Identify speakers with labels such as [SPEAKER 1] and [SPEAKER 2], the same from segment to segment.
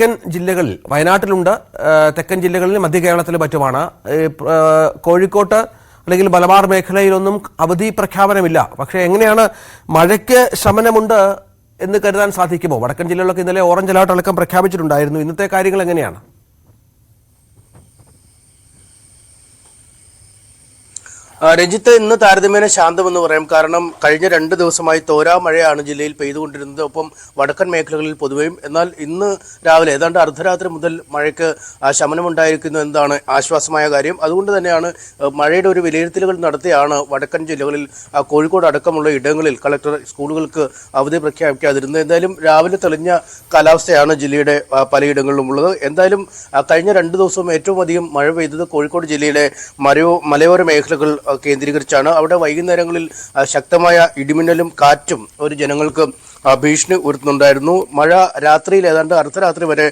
[SPEAKER 1] തെക്കൻ ജില്ലകളിൽ വയനാട്ടിലുണ്ട് തെക്കൻ ജില്ലകളിൽ മധ്യ കേരളത്തിൽ മറ്റുമാണ്. കോഴിക്കോട്ട് അല്ലെങ്കിൽ മലബാർ മേഖലയിലൊന്നും അവധി പ്രഖ്യാപനമില്ല. പക്ഷേ എങ്ങനെയാണ് മഴയ്ക്ക് ശമനമുണ്ട് എന്ന് കരുതാൻ സാധിക്കുമോ? വടക്കൻ ജില്ലകളിലൊക്കെ ഇന്നലെ ഓറഞ്ച് അലർട്ട് അടക്കം പ്രഖ്യാപിച്ചിട്ടുണ്ടായിരുന്നു. ഇന്നത്തെ കാര്യങ്ങൾ എങ്ങനെയാണ്?
[SPEAKER 2] രഞ്ജിത്ത് ഇന്ന് താരതമ്യേന ശാന്തമെന്ന് പറയാം. കാരണം കഴിഞ്ഞ രണ്ട് ദിവസമായി തോരാ മഴയാണ് ജില്ലയിൽ പെയ്തുകൊണ്ടിരുന്നത്. ഒപ്പം വടക്കൻ മേഖലകളിൽ പൊതുവെയും. എന്നാൽ ഇന്ന് രാവിലെ ഏതാണ്ട് അർദ്ധരാത്രി മുതൽ മഴയ്ക്ക് ശമനമുണ്ടായിരിക്കുന്നു എന്നതാണ് ആശ്വാസമായ കാര്യം. അതുകൊണ്ട് തന്നെയാണ് മഴയുടെ ഒരു വിലയിരുത്തലുകൾ നടത്തിയാണ് വടക്കൻ ജില്ലകളിൽ കോഴിക്കോട് അടക്കമുള്ള ഇടങ്ങളിൽ കളക്ടർ സ്കൂളുകൾക്ക് അവധി പ്രഖ്യാപിക്കാതിരുന്നത്. എന്തായാലും രാവിലെ തെളിഞ്ഞ കാലാവസ്ഥയാണ് ജില്ലയുടെ പലയിടങ്ങളിലും ഉള്ളത് എന്തായാലും കഴിഞ്ഞ രണ്ട് ദിവസവും ഏറ്റവും അധികം മഴ പെയ്തത് കോഴിക്കോട് ജില്ലയിലെ മരയോ മലയോര മേഖലകൾ കേന്ദ്രീകരിച്ചാണ്. അവിടെ വൈകുന്നേരങ്ങളിൽ ശക്തമായ ഇടിമിന്നലും കാറ്റും ഒരു ജനങ്ങൾക്ക് ഭീഷണി ഉയർത്തുന്നുണ്ടായിരുന്നു. മഴ രാത്രിയിൽ ഏതാണ്ട് അർദ്ധരാത്രി വരെ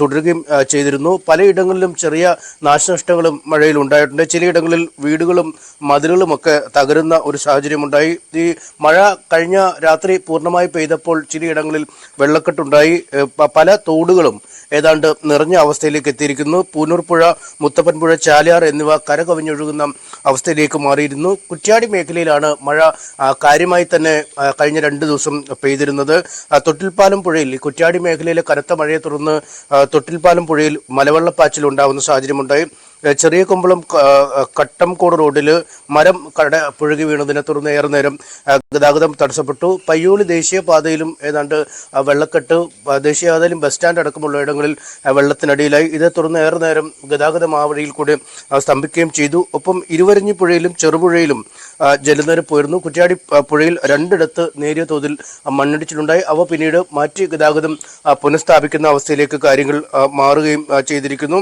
[SPEAKER 2] തുടരുകയും ചെയ്തിരുന്നു. പലയിടങ്ങളിലും ചെറിയ നാശനഷ്ടങ്ങളും മഴയിൽ ഉണ്ടായിട്ടുണ്ട്. ചിലയിടങ്ങളിൽ വീടുകളും മതിലുകളും ഒക്കെ തകരുന്ന ഒരു സാഹചര്യമുണ്ടായി. ഈ മഴ കഴിഞ്ഞ രാത്രി പൂർണമായി പെയ്തപ്പോൾ ചിലയിടങ്ങളിൽ വെള്ളക്കെട്ടുണ്ടായി. പല തോടുകളും ഏതാണ്ട് നിറഞ്ഞ അവസ്ഥയിലേക്ക് എത്തിയിരിക്കുന്നു. പൂനൂർ പുഴ മുത്തപ്പൻ പുഴ ചാലിയാർ എന്നിവ കരകവിഞ്ഞൊഴുകുന്ന അവസ്ഥയിലേക്ക് മാറിയിരുന്നു. കുറ്റ്യാടി മേഖലയിലാണ് മഴ കാര്യമായി തന്നെ കഴിഞ്ഞ രണ്ട് ദിവസം പെയ്തിരുന്നത്. ആ, തൊട്ടിൽപ്പാലം പുഴയിൽ കുറ്റ്യാടി മേഖലയിലെ കനത്ത മഴയെ തുടർന്ന് തൊട്ടിൽപ്പാലം പുഴയിൽ മലവെള്ളപ്പാച്ചിൽ ഉണ്ടാകുന്ന സാഹചര്യമുണ്ടായി. ചെറിയ കുമ്പളം കട്ടംകോട് റോഡിൽ മരം കട പുഴുകി വീണതിനെ തുടർന്ന് ഏറെ നേരം ഗതാഗതം തടസ്സപ്പെട്ടു. പയ്യോളി ദേശീയപാതയിലും ഏതാണ്ട് വെള്ളക്കെട്ട് ദേശീയപാതയിലും ബസ് സ്റ്റാൻഡ് അടക്കമുള്ള ഇടങ്ങളിൽ വെള്ളത്തിനടിയിലായി. ഇതേ തുടർന്ന് ഏറെ നേരം ഗതാഗതം ആ വഴിയിൽ കൂടി സ്തംഭിക്കുകയും ചെയ്തു. ഒപ്പം ഇരുവരഞ്ഞി പുഴയിലും ചെറുപുഴയിലും ജലനിരപ്പ് ഉയർന്നു. കുറ്റ്യാടി പുഴയിൽ രണ്ടിടത്ത് നേരിയ തോതിൽ മണ്ണിടിച്ചിലുണ്ടായി. അവ പിന്നീട് മാറ്റി ഗതാഗതം പുനഃസ്ഥാപിക്കുന്ന അവസ്ഥയിലേക്ക് കാര്യങ്ങൾ മാറുകയും ചെയ്തിരിക്കുന്നു.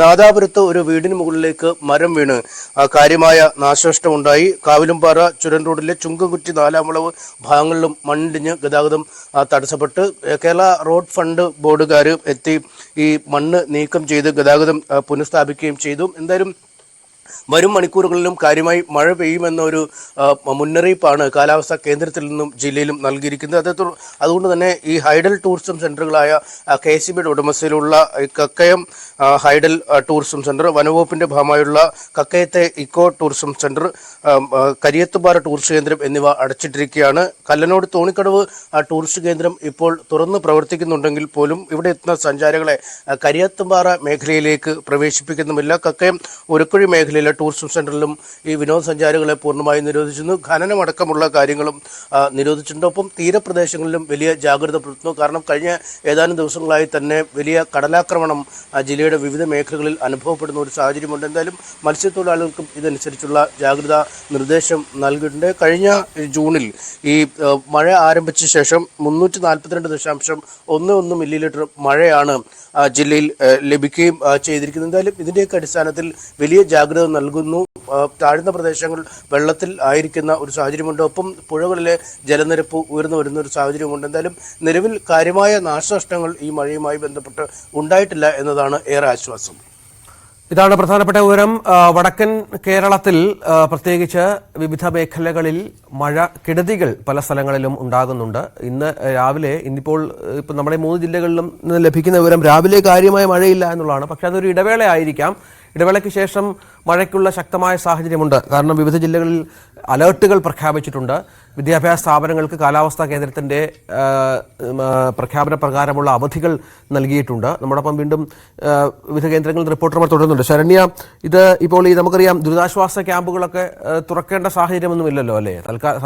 [SPEAKER 2] നാദാപുരത്ത് ഒരു വീടിന് മുകളിലേക്ക് മരം വീണ്. കാര്യമായ നാശനഷ്ടമുണ്ടായി. കാവിലുംപാറ ചുരൻ റോഡിലെ ചുങ്കംകുറ്റി നാലാമളവ് ഭാഗങ്ങളിലും മണ്ണിടിഞ്ഞ് ഗതാഗതം തടസ്സപ്പെട്ട്. കേരള റോഡ് ഫണ്ട് ബോർഡുകാർ എത്തി ഈ മണ്ണ് നീക്കം ചെയ്ത് ഗതാഗതം പുനഃസ്ഥാപിക്കുകയും ചെയ്തു. എന്തായാലും വരും മണിക്കൂറുകളിലും കാര്യമായി മഴ പെയ്യുമെന്നൊരു മുന്നറിയിപ്പാണ് കാലാവസ്ഥാ കേന്ദ്രത്തിൽ നിന്നും ജില്ലയിലും നൽകിയിരിക്കുന്നത്. അതേ അതുകൊണ്ട് തന്നെ ഈ ഹൈഡൽ ടൂറിസം സെന്ററുകളായ കെ സി ബിയുടെ ഉടമസ്ഥയിലുള്ള കക്കയം ഹൈഡൽ ടൂറിസം സെന്റർ വനവകുപ്പിന്റെ ഭാഗമായുള്ള കക്കയത്തെ eco tourism centre Kariyathupara tourist കേന്ദ്രം എന്നിവ അടച്ചിട്ടിരിക്കുകയാണ്. കല്ലനോട് തോണിക്കടവ് ടൂറിസ്റ്റ് കേന്ദ്രം ഇപ്പോൾ തുറന്ന് പ്രവർത്തിക്കുന്നുണ്ടെങ്കിൽ പോലും ഇവിടെ എത്തുന്ന സഞ്ചാരികളെ കരിയത്തുപാറ മേഖലയിലേക്ക് പ്രവേശിപ്പിക്കുന്നുമില്ല. കക്കയം ഉരുക്കുഴി മേഖലയിലെ ടൂറിസം സെന്ററിലും ഈ വിനോദസഞ്ചാരികളെ പൂർണമായും നിരോധിച്ചിരുന്നു. ഖനനമടക്കമുള്ള കാര്യങ്ങളും നിരോധിച്ചിട്ടുണ്ട്. ഒപ്പം തീരപ്രദേശങ്ങളിലും വലിയ ജാഗ്രത പുലർത്തുന്നു. കാരണം കഴിഞ്ഞ ഏതാനും ദിവസങ്ങളായി തന്നെ വലിയ കടലാക്രമണം ജില്ലയുടെ വിവിധ മേഖലകളിൽ അനുഭവപ്പെടുന്ന ഒരു സാഹചര്യമുണ്ട്. എന്തായാലും മത്സ്യത്തൊഴിലാളികൾക്കും ഇതനുസരിച്ചുള്ള ജാഗ്രതാ നിർദ്ദേശം നൽകിയിട്ടുണ്ട്. കഴിഞ്ഞ ജൂണിൽ ഈ മഴ ആരംഭിച്ച ശേഷം മുന്നൂറ്റി നാൽപ്പത്തിരണ്ട് ദശാംശം ഒന്ന് ഒന്ന് മില്ലി ലിറ്റർ മഴയാണ് ജില്ലയിൽ ലഭിക്കുകയും ചെയ്തിരിക്കുന്നത്. എന്തായാലും ഇതിന്റെയൊക്കെ അടിസ്ഥാനത്തിൽ വലിയ ജാഗ്രത നൽകുന്നു. താഴ്ന്ന പ്രദേശങ്ങൾ വെള്ളത്തിൽ ആയിരിക്കുന്ന ഒരു സാഹചര്യമുണ്ട്. ഒപ്പം പുഴകളിലെ ജലനിരപ്പ് ഉയർന്നു വരുന്ന ഒരു സാഹചര്യമുണ്ട്. എന്തായാലും നിലവിൽ കാര്യമായ നാശനഷ്ടങ്ങൾ ഈ മഴയുമായി ബന്ധപ്പെട്ട് ഉണ്ടായിട്ടില്ല എന്നതാണ് ഏറെ ആശ്വാസം.
[SPEAKER 1] ഇതാണ് പ്രധാനപ്പെട്ട വിവരം. വടക്കൻ കേരളത്തിൽ പ്രത്യേകിച്ച് വിവിധ മേഖലകളിൽ മഴ കെടുതികൾ പല സ്ഥലങ്ങളിലും ഉണ്ടാകുന്നുണ്ട്. ഇന്ന് രാവിലെ ഇന്നിപ്പോൾ ഇപ്പം നമ്മുടെ മൂന്ന് ജില്ലകളിലും ലഭിക്കുന്ന വിവരം രാവിലെ കാര്യമായ മഴയില്ല എന്നുള്ളതാണ്. പക്ഷേ അതൊരു ഇടവേള ആയിരിക്കാം ഇടവേളയ്ക്ക് ശേഷം മഴയ്ക്കുള്ള ശക്തമായ സാഹചര്യമുണ്ട്. കാരണം വിവിധ ജില്ലകളിൽ അലേർട്ടുകൾ പ്രഖ്യാപിച്ചിട്ടുണ്ട്. വിദ്യാഭ്യാസ സ്ഥാപനങ്ങൾക്ക് കാലാവസ്ഥാ കേന്ദ്രത്തിന്റെ പ്രഖ്യാപന പ്രകാരമുള്ള അവധികൾ നൽകിയിട്ടുണ്ട്. നമ്മോടൊപ്പം വീണ്ടും വിവിധ കേന്ദ്രങ്ങളിൽ റിപ്പോർട്ടർമാർ തുടരുന്നുണ്ട്. ശരണ്യ ഇത് ഇപ്പോൾ ഈ നമുക്കറിയാം ദുരിതാശ്വാസ ക്യാമ്പുകളൊക്കെ തുറക്കേണ്ട സാഹചര്യമൊന്നുമില്ലല്ലോ അല്ലേ? തൽക്കാല